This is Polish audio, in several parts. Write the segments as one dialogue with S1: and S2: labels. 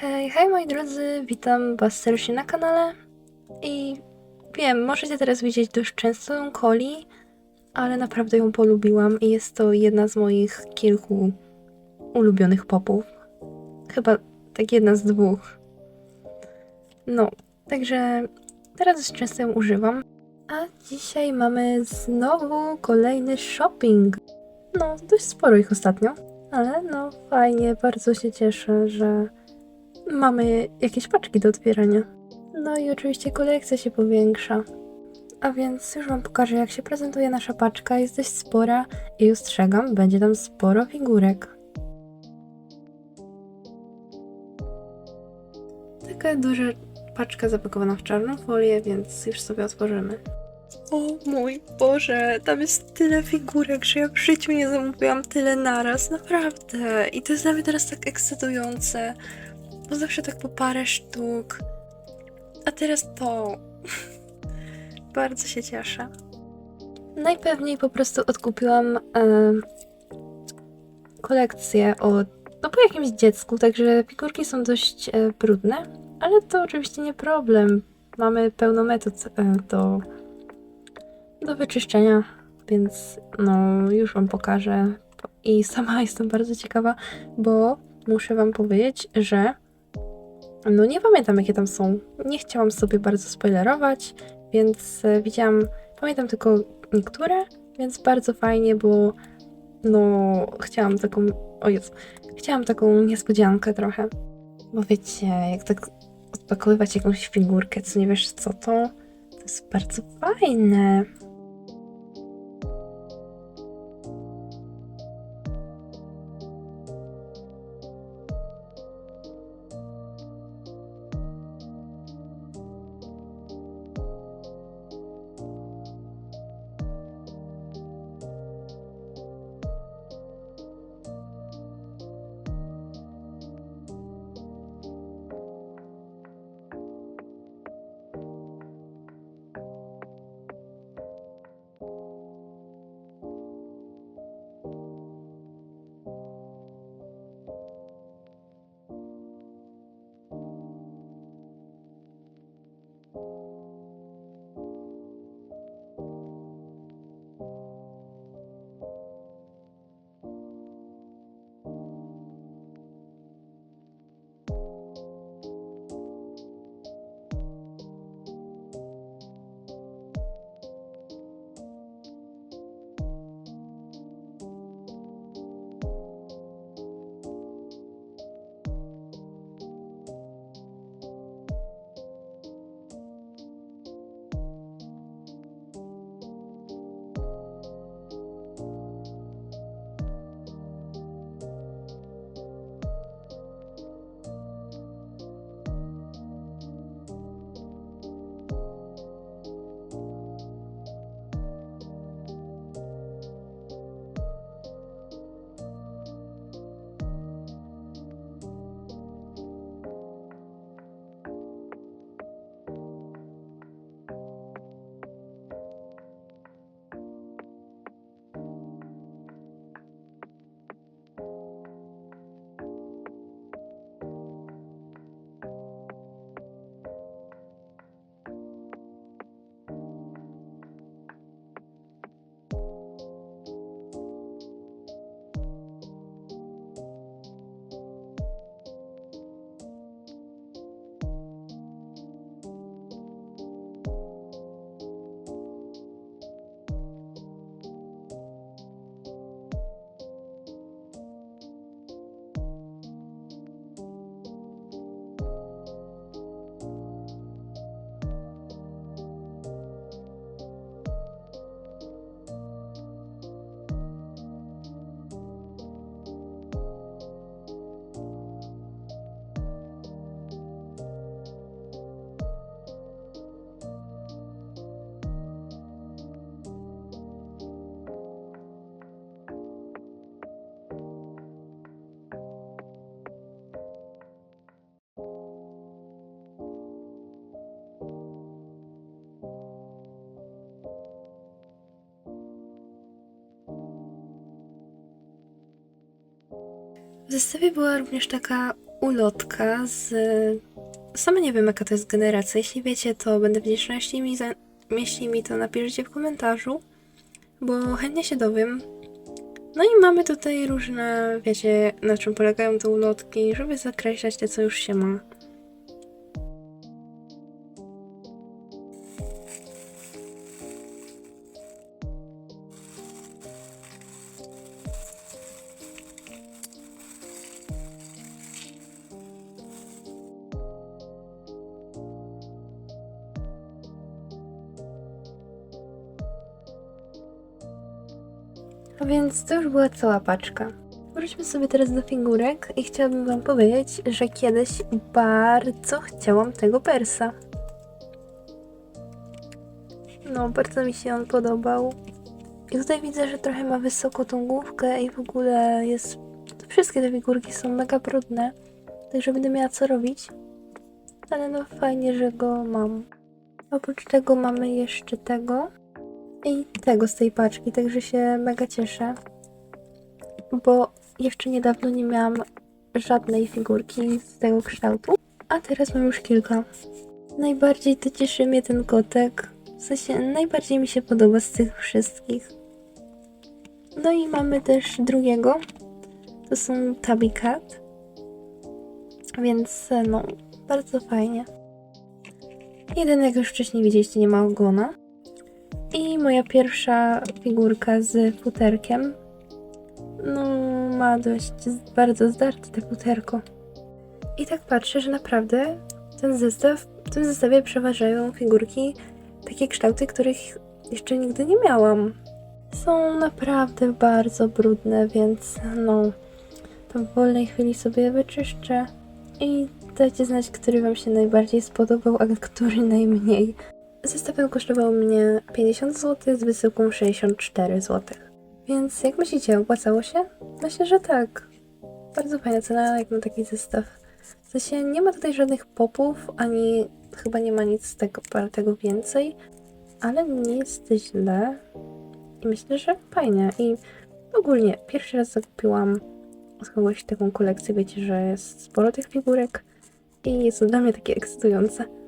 S1: Hej, hej moi drodzy, witam was serdecznie na kanale i wiem, możecie teraz widzieć dość często ją Coli, ale naprawdę ją polubiłam i jest to jedna z moich kilku ulubionych popów. Chyba tak jedna z dwóch. No, także teraz często ją używam. A dzisiaj mamy znowu kolejny shopping. No, dość sporo ich ostatnio, ale no fajnie, bardzo się cieszę, że mamy jakieś paczki do otwierania. No i oczywiście kolekcja się powiększa. A więc już Wam pokażę, jak się prezentuje nasza paczka. Jest dość spora i ostrzegam, będzie tam sporo figurek. Taka duża paczka zapakowana w czarną folię, więc już sobie otworzymy. O mój Boże, tam jest tyle figurek, że ja w życiu nie zamówiłam tyle naraz, naprawdę. I to jest dla mnie teraz tak ekscytujące, bo zawsze tak po parę sztuk. A teraz to. Bardzo się cieszę. Najpewniej po prostu odkupiłam em, kolekcję od, no po jakimś dziecku, także figurki są dość e, brudne, ale to oczywiście nie problem. Mamy pełno metod e, do, do wyczyszczenia, więc no już Wam pokażę. I sama jestem bardzo ciekawa, bo muszę Wam powiedzieć, że no nie pamiętam jakie tam są. Nie chciałam sobie bardzo spoilerować, więc e, widziałam, pamiętam tylko niektóre, więc bardzo fajnie, bo no chciałam taką, o Jezu, chciałam taką niespodziankę trochę. Bo wiecie, jak tak odpakowywać jakąś figurkę, co nie wiesz co to, to jest bardzo fajne. W zestawie była również taka ulotka z... Sama nie wiem, jaka to jest generacja. Jeśli wiecie, to będę wdzięczna, jeśli mi, za... jeśli mi to napiszecie w komentarzu, bo chętnie się dowiem. No i mamy tutaj różne, wiecie, na czym polegają te ulotki, żeby zakreślać te, co już się ma. A więc to już była cała paczka. Wróćmy sobie teraz do figurek i chciałabym wam powiedzieć, że kiedyś bardzo chciałam tego persa. No, bardzo mi się on podobał. I tutaj widzę, że trochę ma wysoko tą główkę i w ogóle jest... Wszystkie te figurki są mega brudne, także będę miała co robić. Ale no fajnie, że go mam. Oprócz tego mamy jeszcze tego i tego z tej paczki, także się mega cieszę. Bo jeszcze niedawno nie miałam żadnej figurki z tego kształtu, a teraz mam już kilka. Najbardziej to cieszy mnie ten kotek. W sensie najbardziej mi się podoba z tych wszystkich. No i mamy też drugiego. To są Tabby Cat. Więc no, bardzo fajnie. Jeden, jak już wcześniej widzieliście, nie ma ogona. Moja pierwsza figurka z futerkiem. No, ma dość bardzo zdarte te futerko. I tak patrzę, że naprawdę ten zestaw, w tym zestawie przeważają figurki, takie kształty, których jeszcze nigdy nie miałam. Są naprawdę bardzo brudne, więc no, to w wolnej chwili sobie wyczyszczę. I dajcie znać, który Wam się najbardziej spodobał, a który najmniej. Zestaw kosztował mnie 50 zł z wysyłką 64 zł. Więc jak myślicie, opłacało się? Myślę, że tak. Bardzo fajna cena jak na taki zestaw. W sensie nie ma tutaj żadnych popów, ani chyba nie ma nic z tego wartego więcej, ale nie jest źle. I myślę, że fajnie. I ogólnie pierwszy raz zakupiłam od kogoś taką kolekcję. Wiecie, że jest sporo tych figurek i jest to dla mnie takie ekscytujące.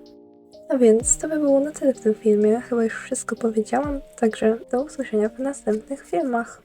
S1: A więc to by było na tyle w tym filmie. Chyba już wszystko powiedziałam, także do usłyszenia w następnych filmach.